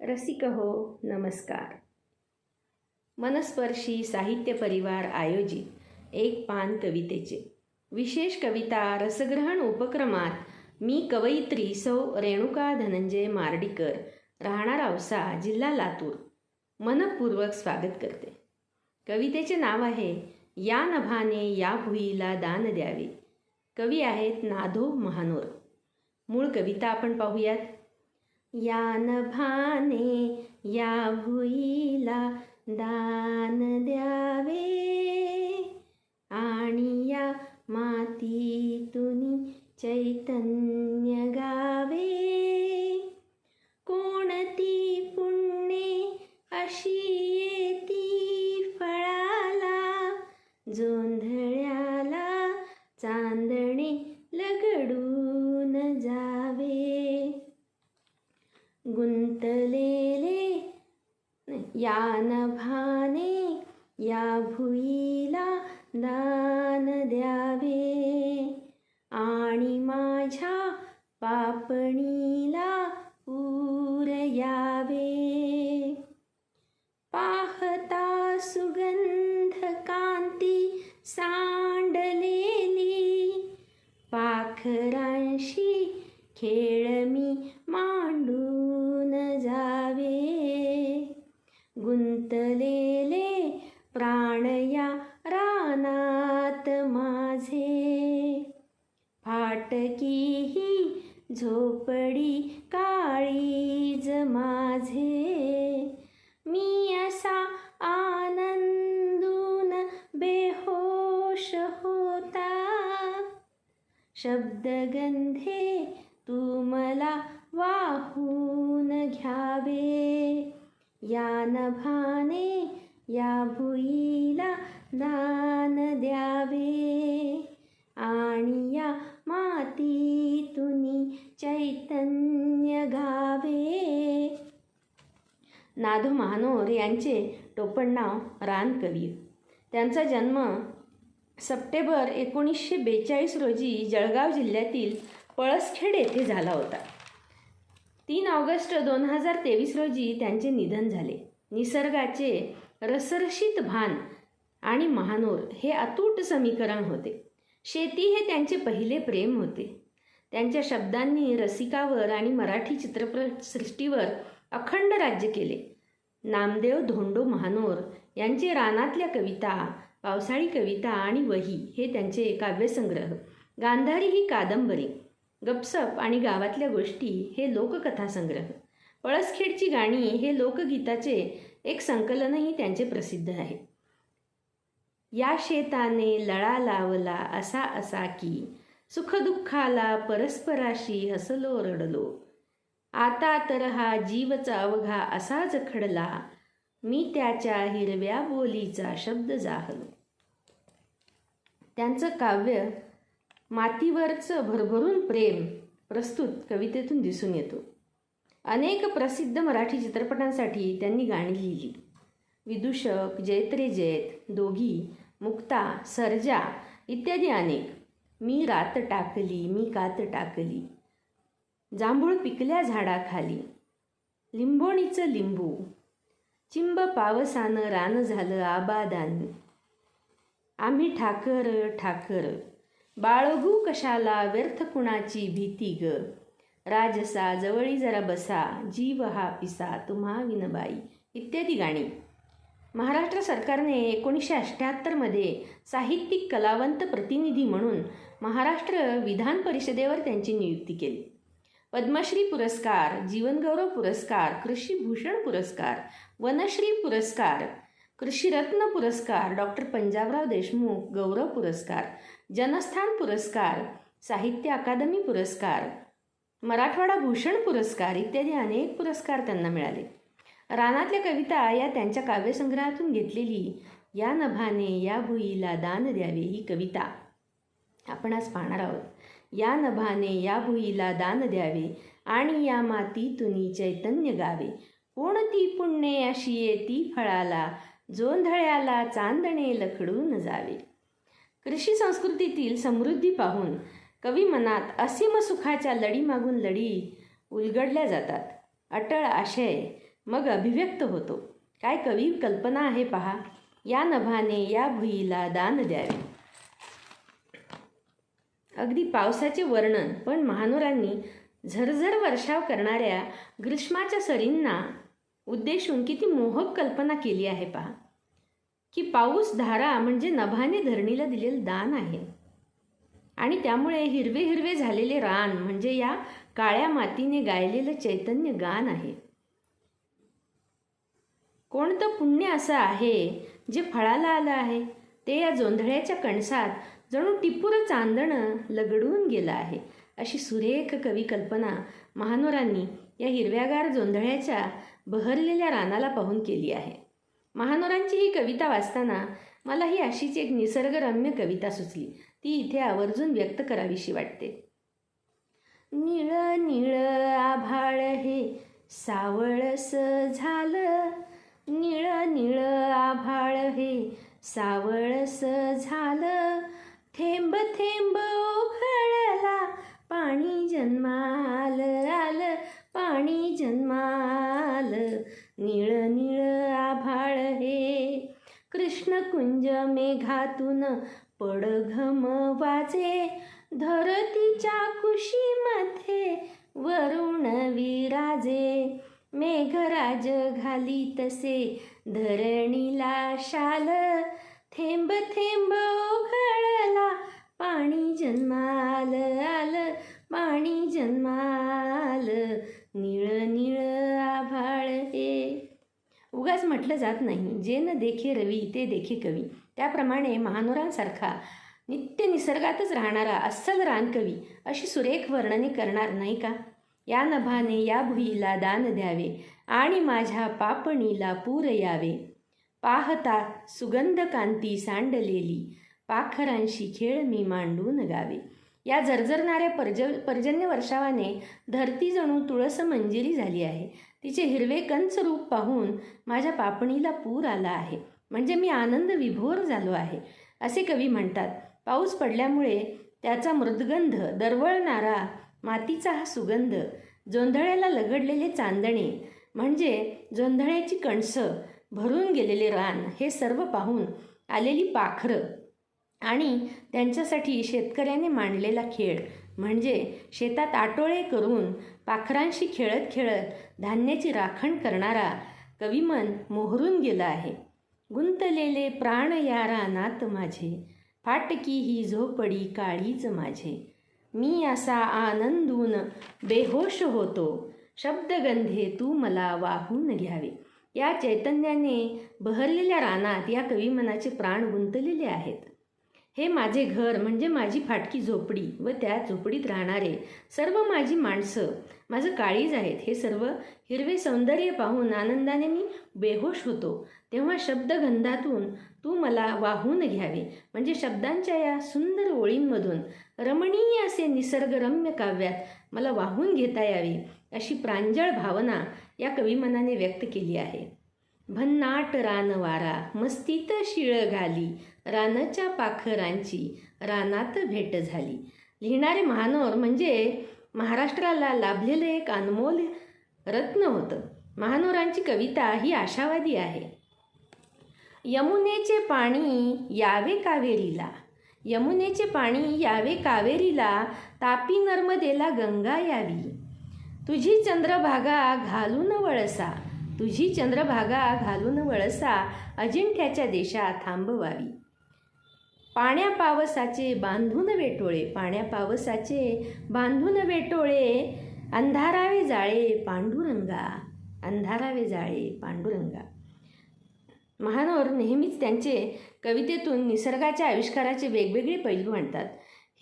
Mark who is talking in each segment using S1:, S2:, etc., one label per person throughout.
S1: रसिक हो नमस्कार. मनस्पर्शी साहित्य परिवार आयोजित एक पान कवितेचे. विशेष कविता रसग्रहण उपक्रमात मी कवयित्री सौ रेणुका धनंजय मार्डीकर राहणार औसा जिल्हा लातूर. मनपूर्वक स्वागत करते. कवितेचे नाव आहे या नभाने या भुईला दान द्यावे. कवी आहेत नाधो महानोर. मूळ कविता आपण पाहूयात. या नभाने या भुईला दान द्यावे. आणि या मातीतून चैतन्य गावे. कोणती पुण्ये अशी येती फळाला जोंधळ्याला गुंतलेले या नभाने या भुईला दान द्यावे. आणि माझ्या पापणीला पूर यावे. पाहता सुगंध कांती सा झोपडी काळीज माझे. मी असा आनंदून बेहोश होता. शब्दगंधे तू मला वाहून घ्यावे. या नभाने या भुईला दान द्यावे. चैतन्य गावे नाधो महानोर यांचे टोपण नाव रानकवी त्यांचा जन्म सप्टेंबर एकोणीसशे बेचाळीस रोजी जळगाव जिल्ह्यातील पळसखेड येथे झाला होता. तीन ऑगस्ट दोन हजार तेवीस रोजी त्यांचे निधन झाले. निसर्गाचे रसरशीत भान आणि महानोर हे अतूट समीकरण होते. शेती हे त्यांचे पहिले प्रेम होते. त्यांच्या शब्दांनी रसिकावर आणि मराठी चित्रपटसृष्टीवर अखंड राज्य केले. नामदेव धोंडो महानोर यांचे रानातल्या कविता पावसाळी कविता आणि वही हे त्यांचे काव्यसंग्रह गांधारी ही कादंबरी गपसप आणि गावातल्या गोष्टी हे लोककथासंग्रह पळसखेडची गाणी हे लोकगीताचे एक संकलनही त्यांचे प्रसिद्ध आहे. या शेताने लळा लावला असा असा की सुखदुःखाला परस्पराशी हसलो रडलो. आता तर हा जीवचा अवघा असाच खडला मी त्याच्या हिरव्या बोलीचा शब्द जाहलो. त्यांचं काव्य मातीवरचं भरभरून प्रेम प्रस्तुत कवितेतून दिसून येतो. अनेक प्रसिद्ध मराठी चित्रपटांसाठी त्यांनी गाणी लिहिली. विदूषक जैत्रेजैत दोघी मुक्ता सर्जा इत्यादी अनेक. मी रात टाकली मी कात टाकली. जांभूळ पिकल्या झाडाखाली. लिंबोणीचं लिंबू. चिंब पावसानं रान झालं आबादानी. आम्ही ठाकर ठाकर. बाळगू कशाला व्यर्थ कुणाची भीती ग? राजसा जवळी जरा बसा. जीव हा पिसा तुम्हा विनबाई. इत्यादी गाणी. महाराष्ट्र सरकारने एकोणीसशे अठ्ठ्याहत्तरमध्ये साहित्यिक कलावंत प्रतिनिधी म्हणून महाराष्ट्र विधान परिषदेवर त्यांची नियुक्ती केली. पद्मश्री पुरस्कार जीवनगौरव पुरस्कार कृषीभूषण पुरस्कार वनश्री पुरस्कार कृषीरत्न पुरस्कार डॉक्टर पंजाबराव देशमुख गौरव पुरस्कार जनस्थान पुरस्कार साहित्य अकादमी पुरस्कार मराठवाडा भूषण पुरस्कार इत्यादी अनेक पुरस्कार त्यांना मिळाले. रानातल्या कविता या त्यांच्या काव्यसंग्रहातून घेतलेली. या नभाने या भुईला दान द्यावे ही कविता. आपण आज पाहणार आहोत. या नभाने या भुईला दान द्यावे आणि या मातीतून चैतन्य गावे. कोणती पुण्ये अशी येती फळाला जोंधळ्याला चांदणे लखडून जावे. कृषी संस्कृतीतील समृद्धी पाहून कवी मनात असीम सुखाच्या लढी मागून लढी उलगडल्या जातात. अटळ आशय मग अभिव्यक्त होतो. काय कवी कल्पना आहे पहा. या नभाने या भुईला दान द्यावे. अगदी पावसाचे वर्णन पण महानोरांनी झरझर वर्षाव करणाऱ्या ग्रीष्माच्या सरींना उद्देशून किती मोहक कल्पना केली आहे पहा. की पाऊस धारा म्हणजे नभाने धरणीला दिलेलं दान आहे. आणि त्यामुळे हिरवे हिरवे झालेले रान म्हणजे या काळ्या मातीने गायलेलं चैतन्य गान आहे. कोणतं पुण्य असं आहे जे फळाला आलं आहे? ते या जोंधळ्याच्या कणसात जणू टिपूर चांदणं लगडून गेलं आहे. अशी सुरेख कवी कल्पना महानोरांनी या हिरव्यागार जोंधळ्याच्या बहरलेल्या रानाला पाहून केली आहे. महानोरांची ही कविता वाचताना मला ही अशीच एक निसर्गरम्य कविता सुचली. ती इथे आवर्जून व्यक्त करावीशी वाटते. निळ निळ आभाळ हे सावळस झालं निळ निळ आभाळ हे सावळस झालं. थेंब थेंब ओघळला पाणी जन्माल आलं पाणी जन्माल. निळ निळ आभाळ हे कृष्णकुंज मेघातून पडघम वाजे. धरतीच्या कुशीमध्ये वरुण विराजे. मेघराज घाली तसे धरणीला शाल थेंब थेंब ओघळला पाणी जन्माल आलं पाणी जन्माल निळ निळ आभाळ हे. उगाच म्हटलं जात नाही जे न देखे रवी ते देखे कवी. त्याप्रमाणे महानोरांसारखा नित्य निसर्गातच राहणारा अस्सल रानकवी अशी सुरेख वर्णने करणार नाही का? या नभाने या भुईला दान द्यावे आणि माझ्या पापणीला पूर यावे. पाहता सुगंध कांती सांडलेली पाखरांशी खेळ मी मांडून गावे. या जर्जरणाऱ्या पर्ज पर्जन्य वर्षावाने धरती जणू तुळस मंजिरी झाली आहे. तिचे हिरवे कंच रूप पाहून माझ्या पापणीला पूर आला आहे. म्हणजे मी आनंद विभोर झालो आहे असे कवी म्हणतात. पाऊस पडल्यामुळे त्याचा मृदगंध दरवळणारा मातीचा हा सुगंध जोंधळ्याला लगडलेले चांदणे म्हणजे जोंधळ्याची कणसं भरून गेलेले रान हे सर्व पाहून आलेली पाखरं आणि त्यांच्यासाठी शेतकऱ्याने मांडलेला खेळ म्हणजे शेतात आटोळे करून पाखरांशी खेळत खेळत धान्याची राखण करणारा कविमन मोहरून गेला आहे. गुंतलेले प्राण या रानात माझे फाटकी ही झोपडी काळीच माझे. मी असा आनंदून बेहोश होतो. शब्दगंधे तू मला वाहून घ्यावे. या चैतन्याने बहरलेल्या रानात या कविमनाचे प्राण गुंतलेले आहेत. हे माझे घर म्हणजे माझी फाटकी झोपडी व त्या झोपडीत राहणारे सर्व माझी माणसं माझं काळीज आहेत. हे सर्व हिरवे सौंदर्य पाहून आनंदाने मी बेहोश होतो तेव्हा शब्दगंधातून तू मला वाहून घ्यावे. म्हणजे शब्दांच्या या सुंदर ओळींमधून रमणीय असे निसर्गरम्य काव्यात मला वाहून घेता यावे अशी प्रांजळ भावना या कविमनाने व्यक्त केली आहे. भन्नाट रानवारा मस्तीत शिळ घाली रानाच्या पाखरांची रानात भेट झाली. लिहिणारे महानोर म्हणजे महाराष्ट्राला लाभलेलं एक अनमोल रत्न होतं. महानोरांची कविता ही आशावादी आहे. यमुनेचे पाणी यावे कावेरीला यमुनेचे पाणी यावे कावेरीला तापी नर्मदेला गंगा यावी. तुझी चंद्रभागा घालून वळसा तुझी चंद्रभागा घालून वळसा अजिंठ्याच्या देशा थांबवावी. पाण्या पावसाचे बांधून वेटोळे पाण्या पावसाचे बांधून वेटोळे अंधारावे जाळे पांडुरंगा. अंधारावे जाळे पांडुरंगा. महानोर नेहमीच त्यांचे कवितेतून निसर्गाच्या आविष्काराचे वेगवेगळे पैलू मांडतात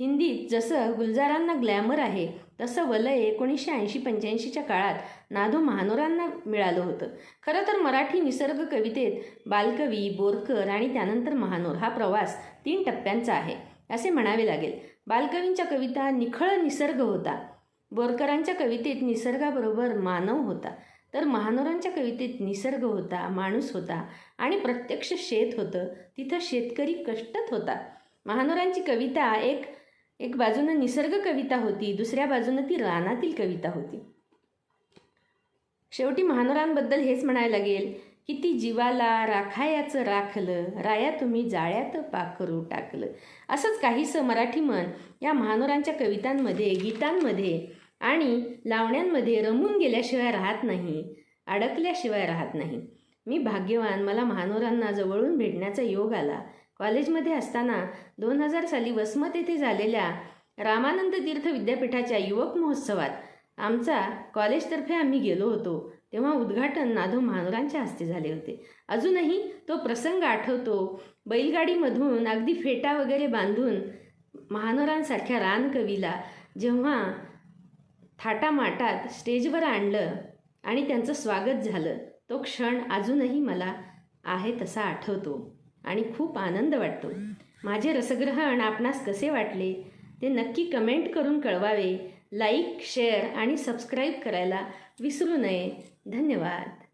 S1: हिंदीत जसं गुलजारांना ग्लॅमर आहे तसं वलय एकोणीसशे ऐंशी पंच्याऐंशीच्या काळात नादू महानोरांना मिळालं होतं. खरं तर मराठी निसर्ग कवितेत बालकवी बोरकर आणि त्यानंतर महानोर हा प्रवास तीन टप्प्यांचा आहे असे म्हणावे लागेल. बालकवींच्या कविता निखळ निसर्ग होता. बोरकरांच्या कवितेत निसर्गाबरोबर मानव होता. तर महानोरांच्या कवितेत निसर्ग होता माणूस होता आणि प्रत्यक्ष शेत होतं. तिथं शेतकरी कष्टत होता. महानोरांची कविता एक एक बाजूनं निसर्ग कविता होती दुसऱ्या बाजूनं ती रानातील कविता होती. शेवटी महानोरांबद्दल हेच म्हणायला लागेल की ती जीवाला राखायाचं राखलं राया तुम्ही जाळ्यात पाखरू टाकलं. असंच काहीसं मराठी मन या महानोरांच्या कवितांमध्ये गीतांमध्ये आणि लावण्यांमध्ये रमून गेल्याशिवाय राहत नाही अडकल्याशिवाय राहत नाही. मी भाग्यवान मला महानोरांना जवळून भेटण्याचा योग आला. कॉलेजमध्ये असताना दोन हजार साली वसमत येथे झालेल्या रामानंद तीर्थ विद्यापीठाच्या युवक महोत्सवात आमचा कॉलेजतर्फे आम्ही गेलो होतो. तेव्हा उद्घाटन नाधो महानोरांच्या हस्ते झाले होते. अजूनही तो प्रसंग आठवतो. बैलगाडीमधून अगदी फेटा वगैरे बांधून महानोरांसारख्या रानकवीला जेव्हा थाटामाटात स्टेजवर आणलं आणि त्यांचं स्वागत झालं. तो क्षण अजूनही मला आहे तसा आठवतो आणि खूप आनंद वाटतो. माझे रसग्रहण आपणास कसे वाटले ते नक्की कमेंट करून कळवावे. लाईक शेअर आणि सबस्क्राईब करायला विसरू नये. धन्यवाद.